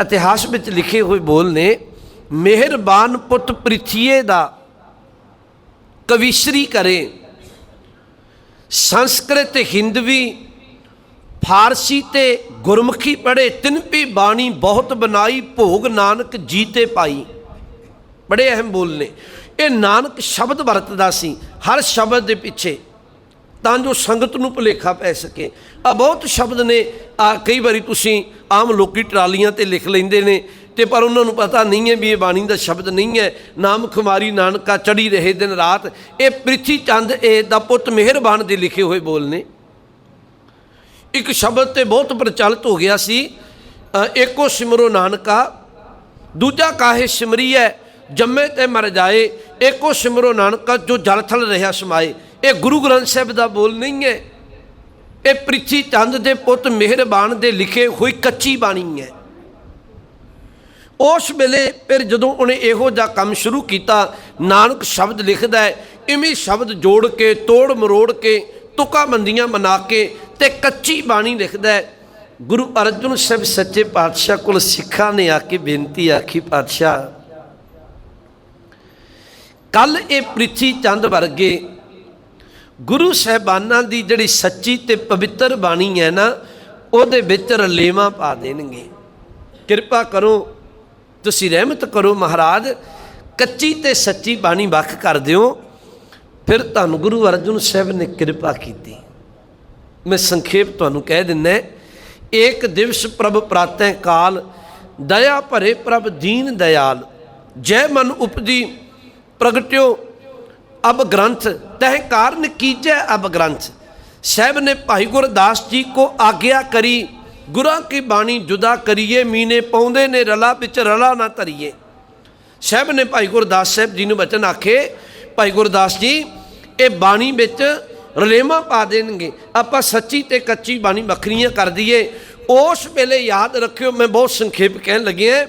ਇਤਿਹਾਸ ਵਿੱਚ ਲਿਖੇ ਹੋਏ ਬੋਲ ਨੇ, ਮਿਹਰਬਾਨ ਪੁੱਤ ਪ੍ਰਿਥੀਏ ਦਾ ਕਵਿਸ਼ਰੀ ਕਰੇ। ਸੰਸਕ੍ਰਿਤ, ਹਿੰਦਵੀ, ਫਾਰਸੀ ਤੇ ਗੁਰਮੁਖੀ ਪੜ੍ਹੇ ਤਿੰਨ ਪੀ ਬਾਣੀ ਬਹੁਤ ਬਣਾਈ, ਭੋਗ ਨਾਨਕ ਜੀ ਤੇ ਪਾਈ। ਬੜੇ ਅਹਿਮ ਬੋਲ ਨੇ। ਇਹ ਨਾਨਕ ਸ਼ਬਦ ਵਰਤਦਾ ਸੀ, ਹਰ ਸ਼ਬਦ ਦੇ ਪਿੱਛੇ, ਤਾਂ ਜੋ ਸੰਗਤ ਨੂੰ ਭੁਲੇਖਾ ਪੈ ਸਕੇ। ਆ ਬਹੁਤ ਸ਼ਬਦ ਨੇ। ਆ ਕਈ ਵਾਰੀ ਤੁਸੀਂ ਆਮ ਲੋਕੀ ਟਰਾਲੀਆਂ ਤੇ ਲਿਖ ਲੈਂਦੇ ਨੇ ਤੇ ਪਰ ਉਹਨਾਂ ਨੂੰ ਪਤਾ ਨਹੀਂ ਹੈ ਵੀ ਇਹ ਬਾਣੀ ਦਾ ਸ਼ਬਦ ਨਹੀਂ ਹੈ। ਨਾਮ ਖੁਮਾਰੀ ਨਾਨਕਾ ਚੜੀ ਰਹੇ ਦਿਨ ਰਾਤ। ਇਹ ਪ੍ਰਿਥੀ ਚੰਦ ਇਹ ਦਾ ਪੁੱਤ ਮਿਹਰਬਾਨ ਦੇ ਲਿਖੇ ਹੋਏ ਬੋਲ ਨੇ। ਇੱਕ ਸ਼ਬਦ ਤੇ ਬਹੁਤ ਪ੍ਰਚਲਿਤ ਹੋ ਗਿਆ ਸੀ। ਅ, ਏਕੋ ਸਿਮਰੋ ਨਾਨਕਾ ਦੂਜਾ ਕਾਹੇ ਸਿਮਰੀਐ ਜੰਮੇ ਤੇ ਮਰ ਜਾਏ। ਏਕੋ ਸਿਮਰੋ ਨਾਨਕਾ ਜੋ ਜਲ ਥਲ ਰਿਹਾ ਸਮਾਏ। ਇਹ ਗੁਰੂ ਗ੍ਰੰਥ ਸਾਹਿਬ ਦਾ ਬੋਲ ਨਹੀਂ ਹੈ। ਇਹ ਪ੍ਰਿਥੀ ਚੰਦ ਦੇ ਪੁੱਤ ਮਿਹਰਬਾਨ ਦੇ ਲਿਖੇ ਹੋਈ ਕੱਚੀ ਬਾਣੀ ਹੈ। ਉਸ ਵੇਲੇ ਫਿਰ ਜਦੋਂ ਉਹਨੇ ਇਹੋ ਜਿਹਾ ਕੰਮ ਸ਼ੁਰੂ ਕੀਤਾ, ਨਾਨਕ ਸ਼ਬਦ ਲਿਖਦਾ ਹੈ, ਇਵੇਂ ਸ਼ਬਦ ਜੋੜ ਕੇ, ਤੋੜ ਮਰੋੜ ਕੇ, ਤੁਕਾਬੰਦੀਆਂ ਬਣਾ ਕੇ ਤੇ ਕੱਚੀ ਬਾਣੀ ਲਿਖਦਾ ਹੈ। ਗੁਰੂ ਅਰਜਨ ਸਾਹਿਬ ਸੱਚੇ ਪਾਤਸ਼ਾਹ ਕੋਲ ਸਿੱਖਾਂ ਨੇ ਆ ਕੇ ਬੇਨਤੀ ਆਖੀ, ਪਾਤਸ਼ਾਹ ਕੱਲ ਇਹ ਪ੍ਰਿਥੀ ਚੰਦ ਵਰਗੇ ਗੁਰੂ ਸਹਿਬਾਨਾਂ ਦੀ ਜਿਹੜੀ ਸੱਚੀ ਤੇ ਪਵਿੱਤਰ ਬਾਣੀ ਹੈ ਨਾ, ਉਹਦੇ ਵਿੱਚ ਰਲੇਵਾਂ ਪਾ ਦੇਣਗੇ। ਕਿਰਪਾ ਕਰੋ, ਤੁਸੀਂ ਰਹਿਮਤ ਕਰੋ ਮਹਾਰਾਜ, ਕੱਚੀ ਤੇ ਸੱਚੀ ਬਾਣੀ ਵੱਖ ਕਰ ਦਿਓ। ਫਿਰ ਤੁਹਾਨੂੰ ਗੁਰੂ ਅਰਜਨ ਸਾਹਿਬ ਨੇ ਕਿਰਪਾ ਕੀਤੀ। ਮੈਂ ਸੰਖੇਪ ਤੁਹਾਨੂੰ ਕਹਿ ਦਿੰਦਾ ਏਕ ਦਿਵਸ ਪ੍ਰਭ ਪ੍ਰਾਤੈ ਕਾਲ, ਦਇਆ ਭਰੇ ਪ੍ਰਭ ਦੀਨ ਦਇਆਲ। ਜੈ ਮਨ ਉਪਜੀ, ਪ੍ਰਗਟਿਓ ਅਬ ਗ੍ਰੰਥ ਤਹਿ ਕਾਰਨ ਕੀਜੈ ਅਬ ਗ੍ਰੰਥ। ਸਾਹਿਬ ਨੇ ਭਾਈ ਗੁਰਦਾਸ ਜੀ ਕੋ ਆਗਿਆ ਕਰੀ, ਗੁਰਾਂ ਕੀ ਬਾਣੀ ਜੁਦਾ ਕਰੀਏ, ਮੀਨੇ ਪਾਉਂਦੇ ਨੇ ਰਲਾ ਵਿੱਚ ਰਲਾ ਨਾ ਧਰੀਏ। ਸਾਹਿਬ ਨੇ ਭਾਈ ਗੁਰਦਾਸ ਸਾਹਿਬ ਜੀ ਨੂੰ ਬਚਨ ਆਖੇ, ਭਾਈ ਗੁਰਦਾਸ ਜੀ, ਇਹ ਬਾਣੀ ਵਿੱਚ ਰਲੇਮਾ ਪਾ ਦੇਣਗੇ। ਆਪਾਂ ਸੱਚੀ ਤੇ ਕੱਚੀ ਬਾਣੀ ਵੱਖਰੀਆਂ ਕਰ ਦਈਏ। ਉਸ ਵੇਲੇ ਯਾਦ ਰੱਖਿਓ, ਮੈਂ ਬਹੁਤ ਸੰਖੇਪ ਕਹਿਣ ਲੱਗਿਆ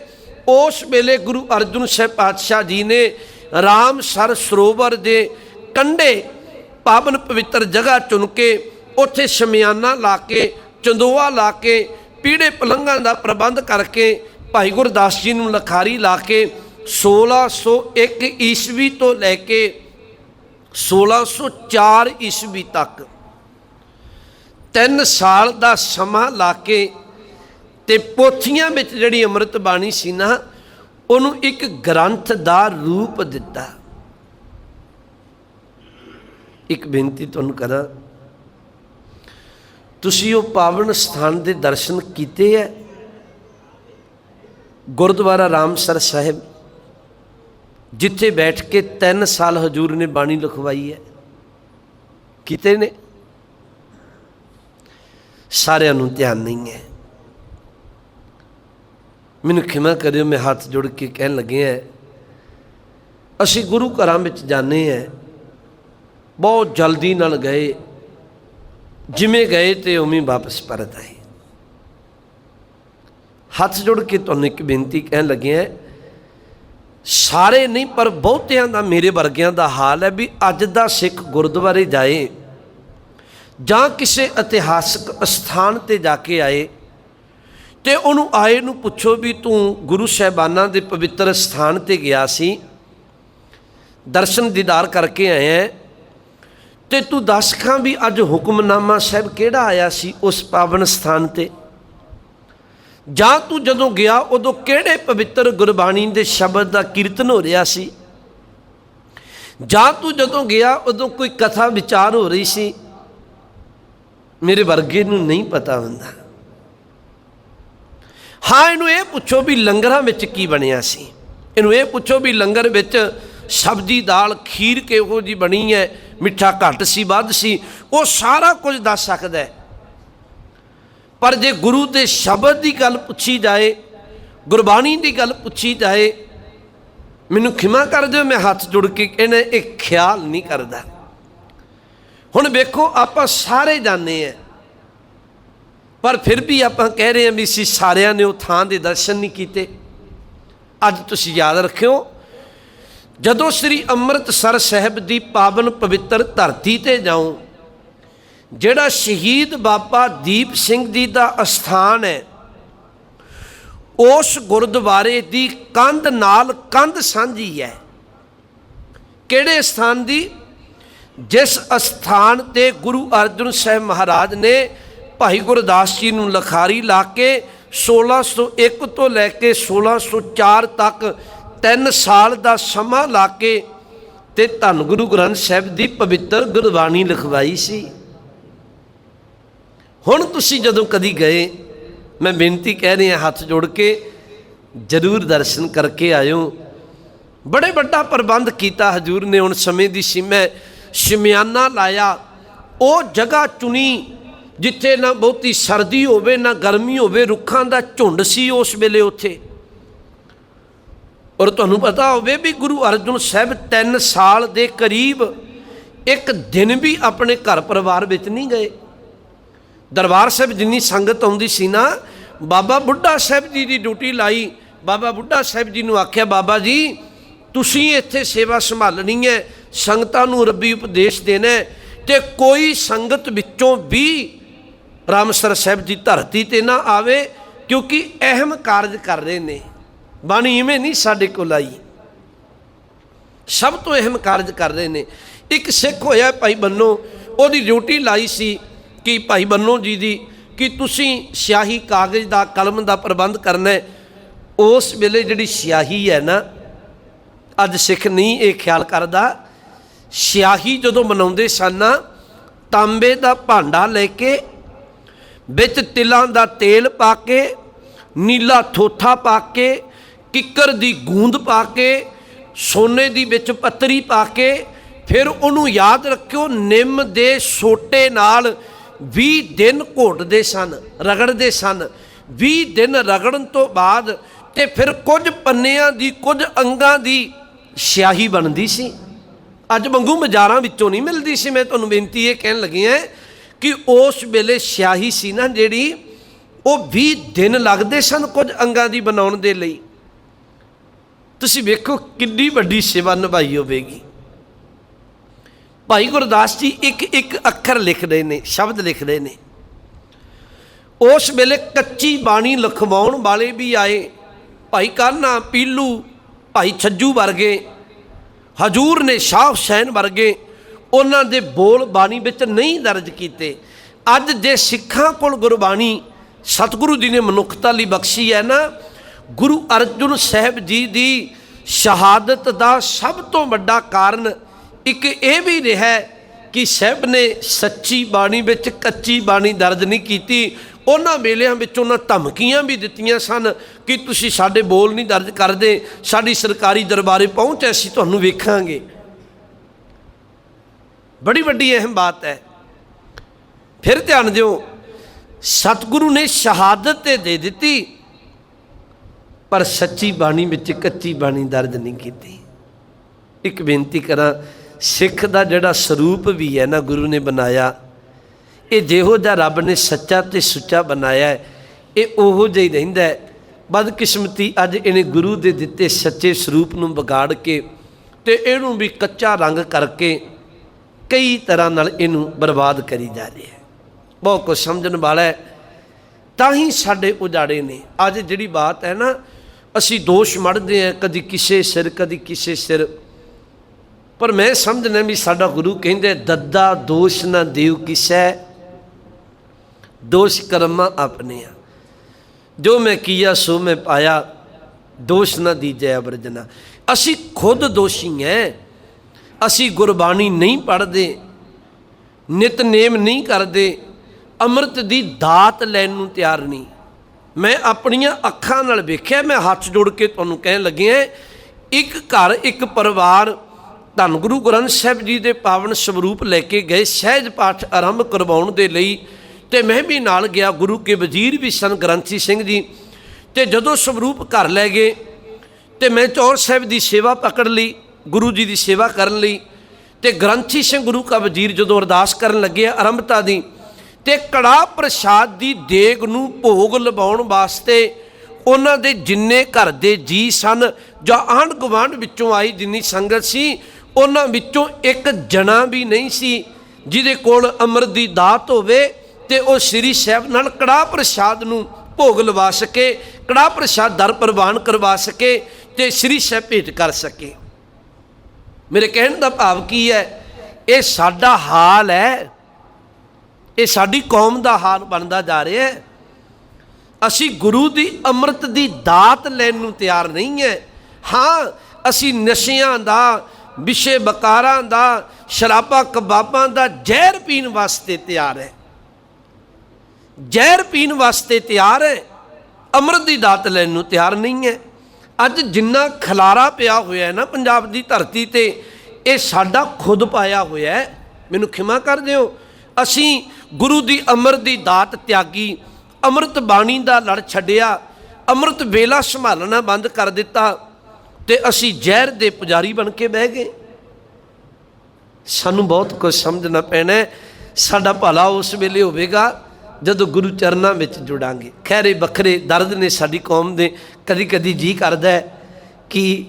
ਉਸ ਵੇਲੇ ਗੁਰੂ ਅਰਜਨ ਸਾਹਿਬ ਪਾਤਸ਼ਾਹ ਜੀ ਨੇ ਰਾਮ ਸਰ ਸਰੋਵਰ ਦੇ ਕੰਢੇ ਪਾਵਨ ਪਵਿੱਤਰ ਜਗ੍ਹਾ ਚੁਣ ਕੇ ਉੱਥੇ ਸ਼ਮਿਆਨਾ ਲਾ ਕੇ, ਚੰਦੋਆ ਲਾ ਕੇ, ਪੀੜੇ ਪਲੰਘਾਂ ਦਾ ਪ੍ਰਬੰਧ ਕਰਕੇ ਭਾਈ ਗੁਰਦਾਸ ਜੀ ਨੂੰ ਲਖਾਰੀ ਲਾ ਕੇ 1601 ਈਸਵੀ ਤੋਂ ਲੈ ਕੇ 1604 ਈਸਵੀ ਤੱਕ 3 ਸਾਲ ਦਾ ਸਮਾਂ ਲਾ ਕੇ ਤੇ ਪੋਥੀਆਂ ਵਿੱਚ ਜਿਹੜੀ ਅੰਮ੍ਰਿਤ ਬਾਣੀ ਸੀ ਨਾ ਉਹਨੂੰ ਇੱਕ ਗ੍ਰੰਥ ਦਾ ਰੂਪ ਦਿੱਤਾ। ਇੱਕ ਬੇਨਤੀ ਤੁਹਾਨੂੰ ਕਰਾਂ। ਤੁਸੀਂ ਉਹ ਪਾਵਨ ਸਥਾਨ ਦੇ ਦਰਸ਼ਨ ਕੀਤੇ ਹੈ ਗੁਰਦੁਆਰਾ ਰਾਮਸਰ ਸਾਹਿਬ, ਜਿੱਥੇ ਬੈਠ ਕੇ 3 ਸਾਲ ਹਜੂਰ ਨੇ ਬਾਣੀ ਲਿਖਵਾਈ ਹੈ ਕਿਤੇ ਨੇ? ਸਾਰਿਆਂ ਨੂੰ ਧਿਆਨ ਨਹੀਂ ਹੈ ਮੈਨੂੰ ਖਿਮਾ ਕਰਿਓ, ਮੈਂ ਹੱਥ ਜੋੜ ਕੇ ਕਹਿਣ ਲੱਗੇ ਆ। ਅਸੀਂ ਗੁਰੂ ਘਰਾਂ ਵਿੱਚ ਜਾਂਦੇ ਆ। ਬਹੁਤ ਜਲਦੀ ਨਾਲ ਗਏ। ਜਿਵੇਂ ਗਏ ਤੇ ਉਵੇਂ ਵਾਪਸ ਪਰਤ ਆਏ। ਹੱਥ ਜੋੜ ਕੇ ਤੁਹਾਨੂੰ ਇੱਕ ਬੇਨਤੀ ਕਹਿਣ ਲੱਗੇ ਆ। ਸਾਰੇ ਨਹੀਂ, ਪਰ ਬਹੁਤਿਆਂ ਦਾ, ਮੇਰੇ ਵਰਗਿਆਂ ਦਾ ਹਾਲ ਹੈ ਵੀ ਅੱਜ ਦਾ ਸਿੱਖ ਗੁਰਦੁਆਰੇ ਜਾਏ ਜਾਂ ਕਿਸੇ ਇਤਿਹਾਸਕ ਸਥਾਨ ਤੇ ਜਾ ਕੇ ਆਏ। ਤੇ ਉਹਨੂੰ ਆਏ ਨੂੰ ਪੁੱਛੋ ਵੀ ਤੂੰ ਗੁਰੂ ਸਾਹਿਬਾਨਾਂ ਦੇ ਪਵਿੱਤਰ ਸਥਾਨ ਤੇ ਗਿਆ ਸੀ, ਦਰਸ਼ਨ ਦੀਦਾਰ ਕਰਕੇ ਆਇਆ ਤੇ ਤੂੰ ਦੱਸ ਖਾਂ ਵੀ ਅੱਜ ਹੁਕਮਨਾਮਾ ਸਾਹਿਬ ਕਿਹੜਾ ਆਇਆ ਸੀ ਉਸ ਪਾਵਨ ਸਥਾਨ ਤੇ? ਜਾਂ ਤੂੰ ਜਦੋਂ ਗਿਆ ਉਦੋਂ ਕਿਹੜੇ ਪਵਿੱਤਰ ਗੁਰਬਾਣੀ ਦੇ ਸ਼ਬਦ ਦਾ ਕੀਰਤਨ ਹੋ ਰਿਹਾ ਸੀ? ਜਾਂ ਤੂੰ ਜਦੋਂ ਗਿਆ ਉਦੋਂ ਕੋਈ ਕਥਾ ਵਿਚਾਰ ਹੋ ਰਹੀ ਸੀ? ਮੇਰੇ ਵਰਗੇ ਨੂੰ ਨਹੀਂ ਪਤਾ ਹੁੰਦਾ। ਹਾਂ, ਇਹਨੂੰ ਇਹ ਪੁੱਛੋ ਵੀ ਲੰਗਰਾਂ ਵਿੱਚ ਕੀ ਬਣਿਆ ਸੀ। ਇਹਨੂੰ ਇਹ ਪੁੱਛੋ ਵੀ ਲੰਗਰ ਵਿੱਚ ਸਬਜ਼ੀ, ਦਾਲ, ਖੀਰ ਕਿਹੋ ਜੀ ਬਣੀ ਹੈ, ਮਿੱਠਾ ਘੱਟ ਸੀ, ਵੱਧ ਸੀ, ਉਹ ਸਾਰਾ ਕੁਝ ਦੱਸ ਸਕਦਾ ਹੈ। ਪਰ ਜੇ ਗੁਰੂ ਦੇ ਸ਼ਬਦ ਦੀ ਗੱਲ ਪੁੱਛੀ ਜਾਏ, ਗੁਰਬਾਣੀ ਦੀ ਗੱਲ ਪੁੱਛੀ ਜਾਏ, ਮੈਨੂੰ ਖਿਮਾ ਕਰ ਦਿਓ, ਮੈਂ ਹੱਥ ਜੁੜ ਕੇ ਕਹਿੰਦਾ ਇਹ ਖਿਆਲ ਨਹੀਂ ਕਰਦਾ। ਹੁਣ ਵੇਖੋ, ਆਪਾਂ ਸਾਰੇ ਜਾਣਦੇ ਆ ਪਰ ਫਿਰ ਵੀ ਆਪਾਂ ਕਹਿ ਰਹੇ ਹਾਂ ਵੀ ਅਸੀਂ ਸਾਰਿਆਂ ਨੇ ਉਹ ਥਾਂ ਦੇ ਦਰਸ਼ਨ ਨਹੀਂ ਕੀਤੇ। ਅੱਜ ਤੁਸੀਂ ਯਾਦ ਰੱਖਿਓ, ਜਦੋਂ ਸ੍ਰੀ ਅੰਮ੍ਰਿਤਸਰ ਸਾਹਿਬ ਦੀ ਪਾਵਨ ਪਵਿੱਤਰ ਧਰਤੀ ਤੇ ਜਾਉ, ਜਿਹੜਾ ਸ਼ਹੀਦ ਬਾਬਾ ਦੀਪ ਸਿੰਘ ਜੀ ਦਾ ਅਸਥਾਨ ਹੈ, ਉਸ ਗੁਰਦੁਆਰੇ ਦੀ ਕੰਧ ਨਾਲ ਕੰਧ ਸਾਂਝੀ ਹੈ। ਕਿਹੜੇ ਸਥਾਨ ਦੀ? ਜਿਸ ਅਸਥਾਨ ਤੇ ਗੁਰੂ ਅਰਜਨ ਸਾਹਿਬ ਮਹਾਰਾਜ ਨੇ ਭਾਈ ਗੁਰਦਾਸ ਜੀ ਨੂੰ ਲਖਾਰੀ ਲਾ ਕੇ 1601 ਤੋਂ ਲੈ ਕੇ 1604 ਤੱਕ 3 ਸਾਲ ਦਾ ਸਮਾਂ ਲਾ ਕੇ ਤੇ ਧੰਨ ਗੁਰੂ ਗ੍ਰੰਥ ਸਾਹਿਬ ਦੀ ਪਵਿੱਤਰ ਗੁਰਬਾਣੀ ਲਿਖਵਾਈ ਸੀ। ਹੁਣ ਤੁਸੀਂ ਜਦੋਂ ਕਦੀ ਗਏ, ਮੈਂ ਬੇਨਤੀ ਕਹਿ ਰਿਹਾ ਹੱਥ ਜੋੜ ਕੇ ਜਰੂਰ ਦਰਸ਼ਨ ਕਰਕੇ ਆਇਓ। ਬੜੇ ਵੱਡਾ ਪ੍ਰਬੰਧ ਕੀਤਾ ਹਜੂਰ ਨੇ, ਹੁਣ ਸਮੇਂ ਦੀ ਸੀਮਾ ਸ਼ਿਮਿਆਨਾ ਲਾਇਆ, ਉਹ ਜਗ੍ਹਾ ਚੁਣੀ ਜਿੱਥੇ ਨਾ ਬਹੁਤੀ ਸਰਦੀ ਹੋਵੇ, ਨਾ ਗਰਮੀ ਹੋਵੇ, ਰੁੱਖਾਂ ਦਾ ਝੁੰਡ ਸੀ ਉਸ ਵੇਲੇ ਉੱਥੇ। ਔਰ ਤੁਹਾਨੂੰ ਪਤਾ ਹੋਵੇ ਵੀ ਗੁਰੂ ਅਰਜਨ ਸਾਹਿਬ 3 ਸਾਲ ਦੇ ਕਰੀਬ ਇੱਕ ਦਿਨ ਵੀ ਆਪਣੇ ਘਰ ਪਰਿਵਾਰ ਵਿੱਚ ਨਹੀਂ ਗਏ। ਦਰਬਾਰ ਸਾਹਿਬ ਜਿੰਨੀ ਸੰਗਤ ਆਉਂਦੀ ਸੀ ਨਾ, ਬਾਬਾ ਬੁੱਢਾ ਸਾਹਿਬ ਜੀ ਦੀ ਡਿਊਟੀ ਲਾਈ। ਬਾਬਾ ਬੁੱਢਾ ਸਾਹਿਬ ਜੀ ਨੂੰ ਆਖਿਆ, ਬਾਬਾ ਜੀ, ਤੁਸੀਂ ਇੱਥੇ ਸੇਵਾ ਸੰਭਾਲਣੀ ਹੈ, ਸੰਗਤਾਂ ਨੂੰ ਰੱਬੀ ਉਪਦੇਸ਼ ਦੇਣਾ ਹੈ ਤੇ ਕੋਈ ਸੰਗਤ ਵਿੱਚੋਂ ਵੀ ਰਾਮਸਰ ਸਾਹਿਬ ਦੀ ਧਰਤੀ ਤੇ ਨਾ ਆਵੇ, ਕਿਉਂਕਿ ਅਹਿਮ ਕਾਰਜ ਕਰ ਰਹੇ ਨੇ। ਬਾਣੀ ਇਵੇਂ ਨਹੀਂ ਸਾਡੇ ਕੋਲ ਆਈ। ਸਭ ਤੋਂ ਅਹਿਮ ਕਾਰਜ ਕਰ ਰਹੇ ਨੇ। ਇੱਕ ਸਿੱਖ ਹੋਇਆ ਭਾਈ ਬੰਨੋ, ਉਹਦੀ ਡਿਊਟੀ ਲਾਈ ਸੀ ਕਿ ਭਾਈ ਬੰਨੋ ਜੀ ਦੀ ਕਿ ਤੁਸੀਂ ਸਿਆਹੀ ਕਾਗਜ਼ ਦਾ, ਕਲਮ ਦਾ ਪ੍ਰਬੰਧ ਕਰਨਾ ਹੈ। ਉਸ ਵੇਲੇ ਜਿਹੜੀ ਸਿਆਹੀ ਹੈ ਨਾ, ਅੱਜ ਸਿੱਖ ਨਹੀਂ ਇਹ ਖਿਆਲ ਕਰਦਾ। ਸਿਆਹੀ ਜਦੋਂ ਮਨਾਉਂਦੇ ਸਨ ਨਾ, ਤਾਂਬੇ ਦਾ ਭਾਂਡਾ ਲੈ ਕੇ ਵਿੱਚ ਤਿਲਾਂ ਦਾ ਤੇਲ ਪਾ ਕੇ, ਨੀਲਾ ਥੋਥਾ ਪਾ ਕੇ, ਕਿੱਕਰ ਦੀ ਗੂੰਦ ਪਾ ਕੇ, ਸੋਨੇ ਦੀ ਵਿੱਚ ਪੱਤਰੀ ਪਾ ਕੇ, ਫਿਰ ਉਹਨੂੰ ਯਾਦ ਰੱਖਿਓ, ਨਿੰਮ ਦੇ ਸੋਟੇ ਨਾਲ 20 ਦਿਨ ਘੋਟਦੇ ਸਨ, ਰਗੜਦੇ ਸਨ। 20 ਦਿਨ ਰਗੜਨ ਤੋਂ ਬਾਅਦ ਤੇ ਫਿਰ ਕੁਝ ਪੰਨਿਆਂ ਦੀ, ਕੁਝ ਅੰਗਾਂ ਦੀ ਸਿਆਹੀ ਬਣਦੀ ਸੀ। ਅੱਜ ਵਾਂਗੂ ਬਾਜ਼ਾਰਾਂ ਵਿੱਚੋਂ ਨਹੀਂ ਮਿਲਦੀ ਸੀ। ਮੈਂ ਤੁਹਾਨੂੰ ਬੇਨਤੀ ਇਹ ਕਹਿਣ ਲੱਗੀ ਕਿ ਉਸ ਵੇਲੇ ਸਿਆਹੀ ਸੀ ਨਾ ਜਿਹੜੀ, ਉਹ 20 ਦਿਨ ਲੱਗਦੇ ਸਨ ਕੁਝ ਅੰਗਾਂ ਦੀ ਬਣਾਉਣ ਦੇ ਲਈ। ਤੁਸੀਂ ਵੇਖੋ ਕਿੰਨੀ ਵੱਡੀ ਸੇਵਾ ਨਿਭਾਈ ਹੋਵੇਗੀ। ਭਾਈ ਗੁਰਦਾਸ ਜੀ ਇੱਕ ਇੱਕ ਅੱਖਰ ਲਿਖਦੇ ਨੇ, ਸ਼ਬਦ ਲਿਖਦੇ ਨੇ। ਉਸ ਵੇਲੇ ਕੱਚੀ ਬਾਣੀ ਲਿਖਵਾਉਣ ਵਾਲੇ ਵੀ ਆਏ। ਭਾਈ ਕਾਨਾ, ਪੀਲੂ, ਭਾਈ ਛੱਜੂ ਵਰਗੇ, ਹਜੂਰ ਨੇ ਸ਼ਾਹ ਹੁਸੈਨ ਵਰਗੇ ਉਹਨਾਂ ਦੇ ਬੋਲ ਬਾਣੀ ਵਿੱਚ ਨਹੀਂ ਦਰਜ ਕੀਤੇ। ਅੱਜ ਜੇ ਸਿੱਖਾਂ ਕੋਲ ਗੁਰਬਾਣੀ ਸਤਿਗੁਰੂ ਜੀ ਨੇ ਮਨੁੱਖਤਾ ਲਈ ਬਖਸ਼ੀ ਹੈ ਨਾ, ਗੁਰੂ ਅਰਜਨ ਸਾਹਿਬ ਜੀ ਦੀ ਸ਼ਹਾਦਤ ਦਾ ਸਭ ਤੋਂ ਵੱਡਾ ਕਾਰਨ ਇੱਕ ਇਹ ਵੀ ਰਿਹਾ ਕਿ ਸਾਹਿਬ ਨੇ ਸੱਚੀ ਬਾਣੀ ਵਿੱਚ ਕੱਚੀ ਬਾਣੀ ਦਰਜ ਨਹੀਂ ਕੀਤੀ। ਉਹਨਾਂ ਵੇਲਿਆਂ ਵਿੱਚ ਉਹਨਾਂ ਧਮਕੀਆਂ ਵੀ ਦਿੱਤੀਆਂ ਸਨ ਕਿ ਤੁਸੀਂ ਸਾਡੇ ਬੋਲ ਨਹੀਂ ਦਰਜ ਕਰਦੇ, ਸਾਡੀ ਸਰਕਾਰੀ ਦਰਬਾਰੇ ਪਹੁੰਚ ਅਸੀਂ ਤੁਹਾਨੂੰ ਵੇਖਾਂਗੇ। ਬੜੀ ਵੱਡੀ ਅਹਿਮ ਬਾਤ ਹੈ। ਫਿਰ ਧਿਆਨ ਦਿਓ, ਸਤਿਗੁਰੂ ਨੇ ਸ਼ਹਾਦਤ ਤੇ ਦੇ ਦਿੱਤੀ, ਪਰ ਸੱਚੀ ਬਾਣੀ ਵਿੱਚ ਕੱਚੀ ਬਾਣੀ ਦਰਜ ਨਹੀਂ ਕੀਤੀ। ਇੱਕ ਬੇਨਤੀ ਕਰਾਂ, ਸਿੱਖ ਦਾ ਜਿਹੜਾ ਸਰੂਪ ਵੀ ਹੈ ਨਾ ਗੁਰੂ ਨੇ ਬਣਾਇਆ, ਇਹ ਜਿਹੋ ਜਿਹਾ ਰੱਬ ਨੇ ਸੱਚਾ ਤੇ ਸੁੱਚਾ ਬਣਾਇਆ ਹੈ, ਇਹ ਉਹੋ ਜਿਹਾ ਹੀ ਰਹਿੰਦਾ ਹੈ। ਬਦਕਿਸਮਤੀ ਅੱਜ ਇਹਨੇ ਗੁਰੂ ਦੇ ਦਿੱਤੇ ਸੱਚੇ ਸਰੂਪ ਨੂੰ ਵਿਗਾੜ ਕੇ ਤੇ ਇਹਨੂੰ ਵੀ ਕੱਚਾ ਰੰਗ ਕਰਕੇ ਕਈ ਤਰ੍ਹਾਂ ਨਾਲ ਇਹਨੂੰ ਬਰਬਾਦ ਕਰੀ ਜਾ ਰਿਹਾ ਹੈ। ਬਹੁਤ ਕੁਝ ਸਮਝਣ ਵਾਲਾ ਹੈ। ਤਾਂ ਹੀ ਸਾਡੇ ਉਜਾੜੇ ਨੇ। ਅੱਜ ਜਿਹੜੀ ਬਾਤ ਹੈ ਨਾ, ਅਸੀਂ ਦੋਸ਼ ਮੜਦੇ ਆ ਕਦੀ ਕਿਸੇ ਸਿਰ, ਕਦੀ ਕਿਸੇ ਸਿਰ। ਪਰ ਮੈਂ ਸਮਝਣਾ ਵੀ ਸਾਡਾ ਗੁਰੂ ਕਹਿੰਦੇ ਦੱਦਾ ਦੋਸ਼ ਨਾ ਦੇਵ ਕਿਸੈ। ਦੋਸ਼ ਕਰਮਾਂ ਆਪਣੇ ਆ ਜੋ ਮੈਂ ਕੀਆ, ਸੋ ਮੈਂ ਪਾਇਆ। ਦੋਸ਼ ਨਾ ਦੀਜੈ ਅਵਰਜਨਾ। ਅਸੀਂ ਖੁਦ ਦੋਸ਼ੀ ਐ ਅਸੀਂ ਗੁਰਬਾਣੀ ਨਹੀਂ ਪੜ੍ਹਦੇ ਨਿਤਨੇਮ ਨਹੀਂ ਕਰਦੇ, ਅੰਮ੍ਰਿਤ ਦੀ ਦਾਤ ਲੈਣ ਨੂੰ ਤਿਆਰ ਨਹੀਂ। ਮੈਂ ਆਪਣੀਆਂ ਅੱਖਾਂ ਨਾਲ ਵੇਖਿਆ, ਮੈਂ ਹੱਥ ਜੋੜ ਕੇ ਤੁਹਾਨੂੰ ਕਹਿਣ ਲੱਗਿਆ ਇੱਕ ਘਰ, ਇੱਕ ਪਰਿਵਾਰ ਧੰਨ ਗੁਰੂ ਗ੍ਰੰਥ ਸਾਹਿਬ ਜੀ ਦੇ ਪਾਵਨ ਸਰੂਪ ਲੈ ਕੇ ਗਏ, ਸਹਿਜ ਪਾਠ ਆਰੰਭ ਕਰਵਾਉਣ ਦੇ ਲਈ, ਤੇ ਮੈਂ ਵੀ ਨਾਲ ਗਿਆ, ਗੁਰੂ ਕੇ ਵਜ਼ੀਰ ਵੀ ਸਨ ਗ੍ਰੰਥੀ ਸਿੰਘ ਜੀ, ਤੇ ਜਦੋਂ ਸਰੂਪ ਘਰ ਲੈ ਗਏ, ਤੇ ਮੈਂ ਚੌਰ ਸਾਹਿਬ ਦੀ ਸੇਵਾ ਪਕੜ ਲਈ ਗੁਰੂ ਜੀ ਦੀ ਸੇਵਾ ਕਰਨ ਲਈ ਤੇ ਗ੍ਰੰਥੀ ਸਿੰਘ ਗੁਰੂ ਕਾ ਵਜ਼ੀਰ ਜਦੋਂ ਅਰਦਾਸ ਕਰਨ ਲੱਗੇ ਆਰੰਭਤਾ ਦੀ, ਤੇ ਕੜਾ ਪ੍ਰਸ਼ਾਦ ਦੀ ਦੇਗ ਨੂੰ ਭੋਗ ਲਵਾਉਣ ਵਾਸਤੇ ਉਹਨਾਂ ਦੇ ਜਿੰਨੇ ਘਰ ਦੇ ਜੀ ਸਨ ਜਾਂ ਆਂਢ ਗੁਆਂਢ ਵਿੱਚੋਂ ਆਈ ਜਿੰਨੀ ਸੰਗਤ ਸੀ, ਉਹਨਾਂ ਵਿੱਚੋਂ ਇੱਕ ਜਣਾ ਵੀ ਨਹੀਂ ਸੀ, ਜਿਹਦੇ ਕੋਲ ਅੰਮ੍ਰਿਤ ਦੀ ਦਾਤ ਹੋਵੇ ਤੇ ਉਹ ਸ੍ਰੀ ਸਾਹਿਬ ਨਾਲ ਕੜਾ ਪ੍ਰਸ਼ਾਦ ਨੂੰ ਭੋਗ ਲਵਾ ਸਕੇ, ਕੜਾ ਪ੍ਰਸ਼ਾਦ ਦਰ ਪ੍ਰਵਾਨ ਕਰਵਾ ਸਕੇ ਤੇ ਸ੍ਰੀ ਸਾਹਿਬ ਭੇਟ ਕਰ ਸਕੇ। ਮੇਰੇ ਕਹਿਣ ਦਾ ਭਾਵ ਕੀ ਹੈ? ਇਹ ਸਾਡਾ ਹਾਲ ਹੈ। ਇਹ ਸਾਡੀ ਕੌਮ ਦਾ ਹਾਲ ਬਣਦਾ ਜਾ ਰਿਹਾ ਹੈ। ਅਸੀਂ ਗੁਰੂ ਦੀ ਅੰਮ੍ਰਿਤ ਦੀ ਦਾਤ ਲੈਣ ਨੂੰ ਤਿਆਰ ਨਹੀਂ ਹੈ। ਹਾਂ, ਅਸੀਂ ਨਸ਼ਿਆਂ ਦਾ, ਵਿਸ਼ੇ ਬਕਾਰਾਂ ਦਾ, ਸ਼ਰਾਬਾਂ, ਕਬਾਬਾਂ ਦਾ ਜ਼ਹਿਰ ਪੀਣ ਵਾਸਤੇ ਤਿਆਰ ਹੈ। ਜ਼ਹਿਰ ਪੀਣ ਵਾਸਤੇ ਤਿਆਰ ਹੈ। ਅੰਮ੍ਰਿਤ ਦੀ ਦਾਤ ਲੈਣ ਨੂੰ ਤਿਆਰ ਨਹੀਂ ਹੈ। ਅੱਜ ਜਿੰਨਾ ਖਲਾਰਾ ਪਿਆ ਹੋਇਆ ਹੈ ਨਾ ਪੰਜਾਬ ਦੀ ਧਰਤੀ ਤੇ, ਇਹ ਸਾਡਾ ਖੁਦ ਪਾਇਆ ਹੋਇਆ ਹੈ। ਮੈਨੂੰ ਖਿਮਾ ਕਰ ਦਿਓ। ਅਸੀਂ ਗੁਰੂ ਦੀ ਅੰਮ੍ਰਿਤ ਦੀ ਦਾਤ ਤਿਆਗੀ, ਅੰਮ੍ਰਿਤ ਬਾਣੀ ਦਾ ਲੜ ਛੱਡਿਆ, ਅੰਮ੍ਰਿਤ ਵੇਲਾ ਸੰਭਾਲਣਾ ਬੰਦ ਕਰ ਦਿੱਤਾ ਤੇ ਅਸੀਂ ਜ਼ਹਿਰ ਦੇ ਪੁਜਾਰੀ ਬਣ ਕੇ ਬਹਿ ਗਏ। ਸਾਨੂੰ ਬਹੁਤ ਕੁਝ ਸਮਝਣਾ ਪੈਣਾ ਸਾਡਾ ਭਲਾ ਉਸ ਵੇਲੇ ਹੋਵੇਗਾ। ਜਦੋਂ ਗੁਰੂ ਚਰਨਾਂ ਵਿੱਚ ਜੁੜਾਂਗੇ। ਖੈਰੇ ਵੱਖਰੇ ਦਰਦ ਨੇ ਸਾਡੀ ਕੌਮ ਦੇ ਕਦੀ ਕਦੀ ਜੀ ਕਰਦਾ ਹੈ ਕਿ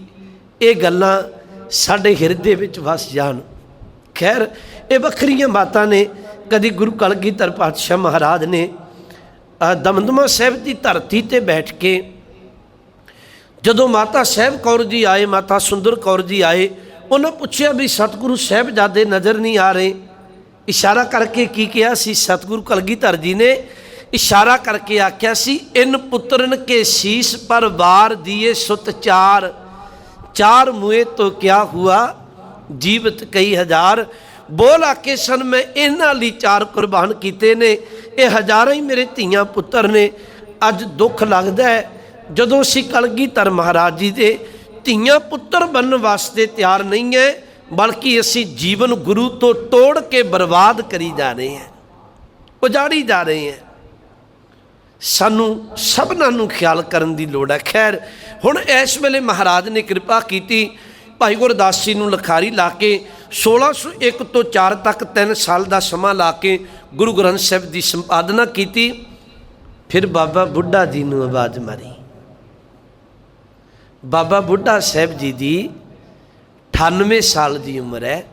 ਇਹ ਗੱਲਾਂ ਸਾਡੇ ਹਿਰਦੇ ਵਿੱਚ ਵਸ ਜਾਣ। ਖੈਰ, ਇਹ ਵੱਖਰੀਆਂ ਬਾਤਾਂ ਨੇ ਕਦੀ ਗੁਰੂ ਕਲਗੀਧਰ ਪਾਤਸ਼ਾਹ ਮਹਾਰਾਜ ਨੇ ਦਮਦਮਾ ਸਾਹਿਬ ਦੀ ਧਰਤੀ ਤੇ ਬੈਠ ਕੇ ਜਦੋਂ ਮਾਤਾ ਸਾਹਿਬ ਕੌਰ ਜੀ ਆਏ, ਮਾਤਾ ਸੁੰਦਰ ਕੌਰ ਜੀ ਆਏ, ਉਹਨਾਂ ਪੁੱਛਿਆ ਵੀ ਸਤਿਗੁਰੂ ਸਾਹਿਬਜ਼ਾਦੇ ਨਜ਼ਰ ਨਹੀਂ ਆ ਰਹੇ। ਇਸ਼ਾਰਾ ਕਰਕੇ ਕੀ ਕਿਹਾ ਸੀ? ਸਤਿਗੁਰੂ ਕਲਗੀਧਰ ਜੀ ਨੇ ਇਸ਼ਾਰਾ ਕਰਕੇ ਆਖਿਆ ਸੀ, ਇਨ ਪੁੱਤਰਨ ਕੇ ਸੀਸ ਪਰ ਵਾਰ ਦੀਏ ਸੁਤ ਚਾਰ। ਚਾਰ ਮੂਏ ਤੋਂ ਕਿਆ ਹੁਆ? ਜੀਵਤ ਕਈ ਹਜ਼ਾਰ। ਬੋਲ ਆਕੇ ਸਨ, ਮੈਂ ਇਹਨਾਂ ਲਈ ਚਾਰ ਕੁਰਬਾਨ ਕੀਤੇ ਨੇ। ਇਹ ਹਜ਼ਾਰਾਂ ਹੀ ਮੇਰੇ ਧੀਆਂ ਪੁੱਤਰ ਨੇ। ਅੱਜ ਦੁੱਖ ਲੱਗਦਾ ਹੈ। ਜਦੋਂ ਅਸੀਂ ਕਲਗੀਧਰ ਮਹਾਰਾਜ ਜੀ ਦੇ ਧੀਆਂ ਪੁੱਤਰ ਬਣਨ ਵਾਸਤੇ ਤਿਆਰ ਨਹੀਂ ਹੈ ਬਲਕਿ ਅਸੀਂ ਜੀਵਨ ਗੁਰੂ ਤੋਂ ਤੋੜ ਕੇ ਬਰਬਾਦ ਕਰੀ ਜਾ ਰਹੇ ਹਾਂ, ਉਜਾੜੀ ਜਾ ਰਹੇ ਹਾਂ। ਸਾਨੂੰ ਸਭਨਾਂ ਨੂੰ ਖਿਆਲ ਕਰਨ ਦੀ ਲੋੜ ਹੈ। ਖੈਰ, ਹੁਣ ਇਸ ਵੇਲੇ ਮਹਾਰਾਜ ਨੇ ਕਿਰਪਾ ਕੀਤੀ, ਭਾਈ ਗੁਰਦਾਸ ਜੀ ਨੂੰ ਲਖਾਰੀ ਲਾ ਕੇ 1601 ਤੋਂ 4 ਤੱਕ 3 ਸਾਲ ਦਾ ਸਮਾਂ ਲਾ ਕੇ ਗੁਰੂ ਗ੍ਰੰਥ ਸਾਹਿਬ ਦੀ ਸੰਪਾਦਨਾ ਕੀਤੀ। ਫਿਰ ਬਾਬਾ ਬੁੱਢਾ ਜੀ ਨੂੰ ਆਵਾਜ਼ ਮਾਰੀ। ਬਾਬਾ ਬੁੱਢਾ ਸਾਹਿਬ ਜੀ ਦੀ 98 ਸਾਲ ਦੀ ਉਮਰ ਹੈ।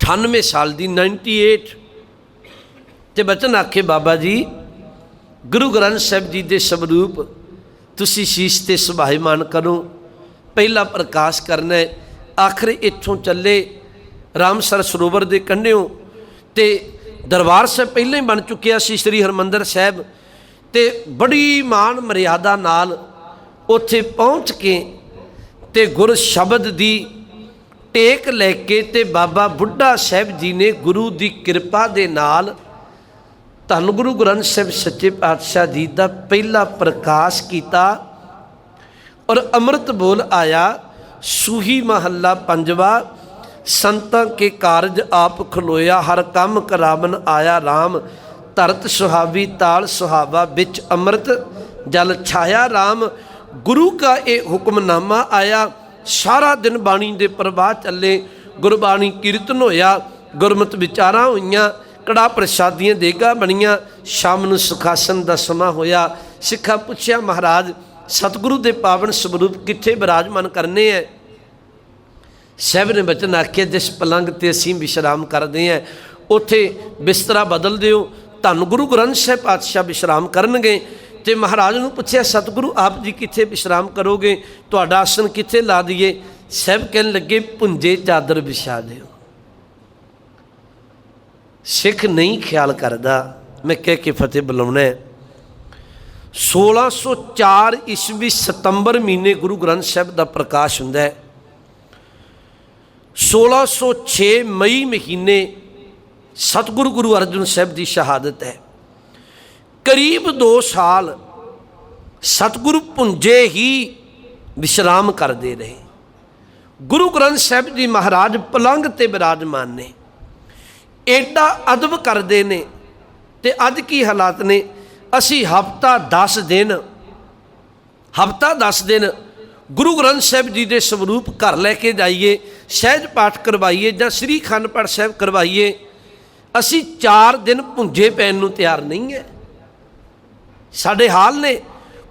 98 ਸਾਲ ਦੀ 98 ਤੇ ਬਚਨ ਆਖੇ, ਬਾਬਾ ਜੀ, ਗੁਰੂ ਗ੍ਰੰਥ ਸਾਹਿਬ ਜੀ ਦੇ ਸਵਰੂਪ ਤੁਸੀਂ ਸ਼ੀਸ਼ ਤੇ ਸੁਭਾਈਮਾਨ ਕਰੋ। ਪਹਿਲਾ ਪ੍ਰਕਾਸ਼ ਕਰਨਾ ਹੈ। ਆਖਰ ਇੱਥੋਂ ਚੱਲੇ ਰਾਮਸਰ ਸਰੋਵਰ ਦੇ ਕੰਢਿਓਂ। ਤੇ ਦਰਬਾਰ ਸਾਹਿਬ ਪਹਿਲਾਂ ਹੀ ਬਣ ਚੁੱਕਿਆ ਸੀ ਸ੍ਰੀ ਹਰਮੰਦਰ ਸਾਹਿਬ। ਤੇ ਬੜੀ ਮਾਣ ਮਰਿਆਦਾ ਨਾਲ ਉੱਥੇ ਪਹੁੰਚ ਕੇ ਤੇ ਗੁਰ ਸ਼ਬਦ ਦੀ ਟੇਕ ਲੈ ਕੇ ਤੇ ਬਾਬਾ ਬੁੱਢਾ ਸਾਹਿਬ ਜੀ ਨੇ ਗੁਰੂ ਦੀ ਕਿਰਪਾ ਦੇ ਨਾਲ ਧੰਨ ਗੁਰੂ ਗ੍ਰੰਥ ਸਾਹਿਬ ਸੱਚੇ ਪਾਤਸ਼ਾਹ ਜੀ ਦਾ ਪਹਿਲਾ ਪ੍ਰਕਾਸ਼ ਕੀਤਾ ਔਰ ਅੰਮ੍ਰਿਤ ਬੋਲ ਆਇਆ, ਸੂਹੀ ਮਹੱਲਾ ਪੰਜਵਾ, ਸੰਤਾਂ ਕੇ ਕਾਰਜ ਆਪ ਖਲੋਇਆ, ਹਰ ਕੰਮ ਕਰਾਵਨ ਆਇਆ RAM ਧਰਤ ਸੁਹਾਵੀ ਤਾਲ ਸੁਹਾਵਾ ਵਿੱਚ ਅੰਮ੍ਰਿਤ, ਜਲ ਛਾਇਆ RAM ਗੁਰੂ ਕਾ ਇਹ ਹੁਕਮਨਾਮਾ ਆਇਆ, ਸਾਰਾ ਦਿਨ ਬਾਣੀ ਦੇ ਪ੍ਰਵਾਹ ਚੱਲੇ, ਗੁਰਬਾਣੀ ਕੀਰਤਨ ਹੋਇਆ, ਗੁਰਮਤ ਵਿਚਾਰਾਂ ਹੋਈਆਂ, ਕੜਾ ਪ੍ਰਸ਼ਾਦੀਆਂ ਦੇਗਾ ਬਣੀਆਂ, ਸ਼ਾਮ ਨੂੰ ਸੁਖਾਸਨ ਦਾ ਸਮਾਂ ਹੋਇਆ। ਸਿੱਖਾ ਪੁੱਛਿਆ, ਮਹਾਰਾਜ, ਸਤਿਗੁਰੂ ਦੇ ਪਾਵਨ ਸਰੂਪ ਕਿੱਥੇ ਬਿਰਾਜਮਾਨ ਕਰਨੇ ਐ? ਸਾਹਿਬ ਨੇ ਬਚਨ ਆਖਿਆ, ਜਿਸ ਪਲੰਗ ਤੇ ਅਸੀਂ ਵਿਸ਼ਰਾਮ ਕਰਦੇ ਆਂ ਉੱਥੇ ਬਿਸਤਰਾ ਬਦਲ ਦਿਓ। ਧੰਨ ਗੁਰੂ ਗ੍ਰੰਥ ਸਾਹਿਬ ਪਾਤਸ਼ਾਹ ਵਿਸ਼ਰਾਮ ਕਰਨਗੇ। ਤੇ ਮਹਾਰਾਜ ਨੂੰ ਪੁੱਛਿਆ, ਸਤਿਗੁਰੂ, ਆਪ ਜੀ ਕਿੱਥੇ ਵਿਸ਼ਰਾਮ ਕਰੋਗੇ? ਤੁਹਾਡਾ ਆਸਨ ਕਿੱਥੇ ਲਾ ਦਈਏ? ਸਾਹਿਬ ਕਹਿਣ ਲੱਗੇ ਪੁੰਜੇ ਚਾਦਰ ਵਿਛਾ ਦਿਓ। ਸਿੱਖ ਨਹੀਂ ਖਿਆਲ ਕਰਦਾ। ਮੈਂ ਕਹਿ ਕੇ ਫਤਿਹ ਬੁਲਾਉਣਾ ਹੈ। 1604 ਈਸਵੀ ਸਤੰਬਰ ਮਹੀਨੇ ਗੁਰੂ ਗ੍ਰੰਥ ਸਾਹਿਬ ਦਾ ਪ੍ਰਕਾਸ਼ ਹੁੰਦਾ ਹੈ। 1606 ਮਈ ਮਹੀਨੇ ਸਤਿਗੁਰੂ ਗੁਰੂ ਅਰਜਨ ਸਾਹਿਬ ਦੀ ਸ਼ਹਾਦਤ ਹੈ। ਕਰੀਬ 2 ਸਾਲ ਸਤਿਗੁਰੂ ਪੁੰਜੇ ਹੀ ਵਿਸ਼ਰਾਮ ਕਰਦੇ ਰਹੇ। ਗੁਰੂ ਗ੍ਰੰਥ ਸਾਹਿਬ ਜੀ ਮਹਾਰਾਜ ਪਲੰਗ ਤੇ ਬਿਰਾਜਮਾਨ ਨੇ। ਐਡਾ ਅਦਬ ਕਰਦੇ ਨੇ ਤੇ ਅੱਜ ਕੀ ਹਾਲਾਤ ਨੇ? ਅਸੀਂ ਹਫਤਾ 10 ਦਿਨ, ਹਫਤਾ 10 ਦਿਨ ਗੁਰੂ ਗ੍ਰੰਥ ਸਾਹਿਬ ਜੀ ਦੇ ਸਰੂਪ ਘਰ ਲੈ ਕੇ ਜਾਈਏ, ਸਹਿਜ ਪਾਠ ਕਰਵਾਈਏ ਜਾਂ ਸ੍ਰੀ ਖੰਡ ਪਾਠ ਸਾਹਿਬ ਕਰਵਾਈਏ, ਅਸੀਂ 4 ਦਿਨ ਭੁੰਜੇ ਪੈਣ ਨੂੰ ਤਿਆਰ ਨਹੀਂ ਹੈ। ਸਾਡੇ ਹਾਲ ਨੇ।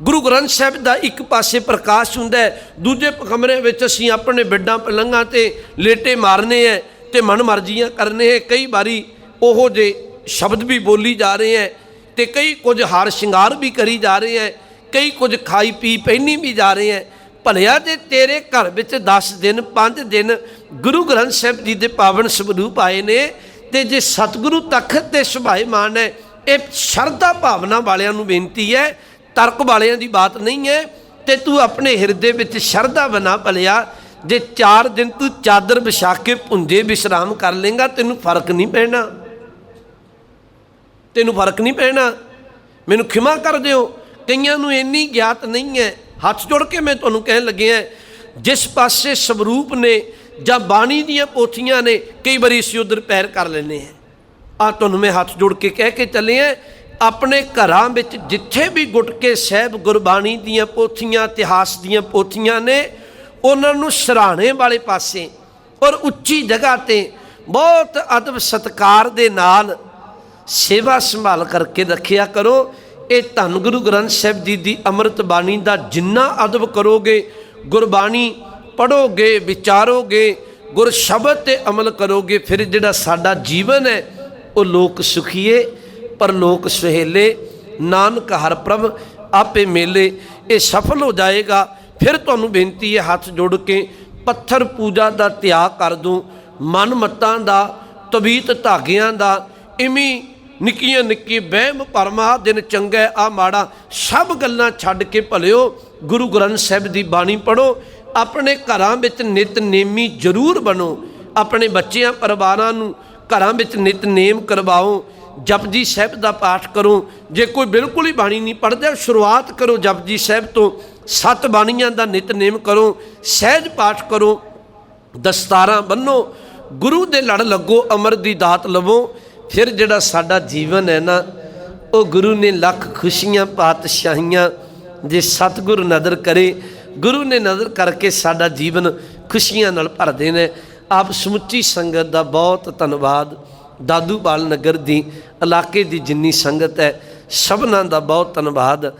ਗੁਰੂ ਗ੍ਰੰਥ ਸਾਹਿਬ ਦਾ ਇੱਕ ਪਾਸੇ ਪ੍ਰਕਾਸ਼ ਹੁੰਦਾ ਹੈ, ਦੂਜੇ ਕਮਰੇ ਵਿੱਚ ਅਸੀਂ ਆਪਣੇ ਬਿੱਡਾਂ ਪਲੰਘਾਂ ਤੇ ਲੇਟੇ ਮਾਰਨੇ ਹੈ ਤੇ ਮਨ ਮਰਜ਼ੀਆਂ ਕਰਨੇ ਹੈ। ਕਈ ਵਾਰੀ ਉਹੋ ਜੇ ਸ਼ਬਦ ਵੀ ਬੋਲੀ ਜਾ ਰਹੇ ਹੈ ਤੇ ਕਈ ਕੁਝ ਹਾਰ ਸ਼ਿੰਗਾਰ ਵੀ ਕਰੀ ਜਾ ਰਹੇ ਹੈ, ਕਈ ਕੁਝ ਖਾਈ ਪੀ ਪਹਿਨੀ ਵੀ ਜਾ ਰਹੇ ਹੈ। ਭਲਿਆ ਜੇ ਤੇਰੇ ਘਰ ਵਿੱਚ 10 ਦਿਨ 5 ਦਿਨ ਗੁਰੂ ਗ੍ਰੰਥ ਸਾਹਿਬ ਜੀ ਦੇ ਪਾਵਨ ਸਰੂਪ ਆਏ ਨੇ ਤੇ ਜੇ ਸਤਿਗੁਰੂ ਤਖਤ ਤੇ ਸੁਭਾਏਮਾਨ ਹੈ ਇਹ ਸ਼ਰਧਾ ਭਾਵਨਾ ਵਾਲਿਆਂ ਨੂੰ ਬੇਨਤੀ ਹੈ, ਤਰਕ ਵਾਲਿਆਂ ਦੀ ਬਾਤ ਨਹੀਂ ਹੈ ਤੇ ਤੂੰ ਆਪਣੇ ਹਿਰਦੇ ਵਿੱਚ ਸ਼ਰਧਾ ਬਣਾ ਭਲਿਆ, ਜੇ 4 ਦਿਨ ਤੂੰ ਚਾਦਰ ਵਿਛਾ ਕੇ ਪੁੰਜੇ ਵਿਸ਼ਰਾਮ ਕਰ ਲੇਗਾ, ਤੈਨੂੰ ਫ਼ਰਕ ਨਹੀਂ ਪੈਣਾ। ਤੈਨੂੰ ਫ਼ਰਕ ਨਹੀਂ ਪੈਣਾ। ਮੈਨੂੰ ਖਿਮਾ ਕਰ ਦਿਓ। ਕਈਆਂ ਨੂੰ ਇੰਨੀ ਗਿਆਤ ਨਹੀਂ ਹੈ। ਹੱਥ ਜੋੜ ਕੇ ਮੈਂ ਤੁਹਾਨੂੰ ਕਹਿਣ ਲੱਗਿਆ ਜਿਸ ਪਾਸੇ ਸਵਰੂਪ ਨੇ ਜਾਂ ਬਾਣੀ ਦੀਆਂ ਪੋਥੀਆਂ ਨੇ, ਕਈ ਵਾਰੀ ਅਸੀਂ ਉਧਰ ਪੈਰ ਕਰ ਲੈਨੇ ਆ ਆ ਤੁਹਾਨੂੰ ਮੈਂ ਹੱਥ ਜੋੜ ਕੇ ਕਹਿ ਕੇ ਚੱਲੇ ਆ, ਆਪਣੇ ਘਰਾਂ ਵਿੱਚ ਜਿੱਥੇ ਵੀ ਗੁਟਕੇ ਸਾਹਿਬ ਗੁਰਬਾਣੀ ਦੀਆਂ ਪੋਥੀਆਂ, ਇਤਿਹਾਸ ਦੀਆਂ ਪੋਥੀਆਂ ਨੇ, ਉਹਨਾਂ ਨੂੰ ਸਰਾਣੇ ਵਾਲੇ ਪਾਸੇ ਔਰ ਉੱਚੀ ਜਗ੍ਹਾ ਤੇ ਬਹੁਤ ਅਦਬ ਸਤਕਾਰ ਦੇ ਨਾਲ ਸੇਵਾ ਸੰਭਾਲ ਕਰਕੇ ਰੱਖਿਆ ਕਰੋ। ਇਹ ਧੰਨ ਗੁਰੂ ਗ੍ਰੰਥ ਸਾਹਿਬ ਜੀ ਦੀ ਅੰਮ੍ਰਿਤ ਬਾਣੀ ਦਾ ਜਿੰਨਾ ਅਦਬ ਕਰੋਗੇ, ਗੁਰਬਾਣੀ ਪੜੋਗੇ ਵਿਚਾਰੋਗੇ ਗੁਰ ਸ਼ਬਦ ਤੇ ਅਮਲ ਕਰੋਗੇ, ਫਿਰ ਜਿਹੜਾ ਸਾਡਾ ਜੀਵਨ ਹੈ ਉਹ ਲੋਕ ਸੁਖੀਏ, ਪਰ ਲੋਕ ਸੁਹੇਲੇ। ਨਾਨਕ ਹਰ ਪ੍ਰਭ ਆਪੇ ਮੇਲੇ, ਇਹ ਸਫਲ ਹੋ ਜਾਏਗਾ। ਫਿਰ ਤੁਹਾਨੂੰ ਬੇਨਤੀ ਹੈ, ਹੱਥ ਜੋੜ ਕੇ ਪੱਥਰ ਪੂਜਾ ਦਾ ਤਿਆਗ ਕਰ ਦੂੰ। ਮਨ ਮਤਾਂ ਦਾ ਤਬੀਤ ਧਾਗਿਆਂ ਦਾ, ਇਵੇਂ ਨਿੱਕੀਆਂ ਨਿੱਕੀ ਵਹਿਮ ਪਰਮਾ ਦਿਨ ਚੰਗਾ ਆ ਮਾੜਾ, ਸਭ ਗੱਲਾਂ ਛੱਡ ਕੇ ਭਲਿਓ, ਗੁਰੂ ਗ੍ਰੰਥ ਸਾਹਿਬ ਦੀ ਬਾਣੀ ਪੜੋ ਆਪਣੇ ਘਰਾਂ ਵਿੱਚ ਨਿਤਨੇਮੀ ਜ਼ਰੂਰ ਬਣੋ। ਆਪਣੇ ਬੱਚਿਆਂ, ਪਰਿਵਾਰਾਂ ਨੂੰ ਘਰਾਂ ਵਿੱਚ ਨਿਤਨੇਮ ਕਰਵਾਓ ਜਪਜੀ ਸਾਹਿਬ ਦਾ ਪਾਠ ਕਰੋ। ਜੇ ਕੋਈ ਬਿਲਕੁਲ ਹੀ ਬਾਣੀ ਨਹੀਂ ਪੜਦਾ ਸ਼ੁਰੂਆਤ ਕਰੋ ਜਪਜੀ ਸਾਹਿਬ ਤੋਂ। ਸੱਤ ਬਾਣੀਆਂ ਦਾ ਨਿਤਨੇਮ ਕਰੋ, ਸਹਿਜ ਪਾਠ ਕਰੋ, ਦਸਤਾਰਾਂ ਬੰਨੋ ਗੁਰੂ ਦੇ ਲੜ ਲੱਗੋ, ਅਮਰ ਦੀ ਦਾਤ ਲਵੋ। ਫਿਰ ਜਿਹੜਾ ਸਾਡਾ ਜੀਵਨ ਹੈ ਨਾ, ਉਹ ਗੁਰੂ ਨੇ ਲੱਖ ਖੁਸ਼ੀਆਂ, ਪਾਤਸ਼ਾਹੀਆਂ ਜੇ ਸਤਿਗੁਰ ਨਜ਼ਰ ਕਰੇ, ਗੁਰੂ ਨੇ ਨਜ਼ਰ ਕਰਕੇ ਸਾਡਾ ਜੀਵਨ ਖੁਸ਼ੀਆਂ ਨਾਲ ਭਰਦੇ ਨੇ। ਆਪ ਸਮੁੱਚੀ ਸੰਗਤ ਦਾ ਬਹੁਤ ਧੰਨਵਾਦ। ਦਾਦੂਪਾਲ ਨਗਰ ਦੀ ਇਲਾਕੇ ਦੀ ਜਿੰਨੀ ਸੰਗਤ ਹੈ, ਸਭਨਾਂ ਦਾ ਬਹੁਤ ਧੰਨਵਾਦ।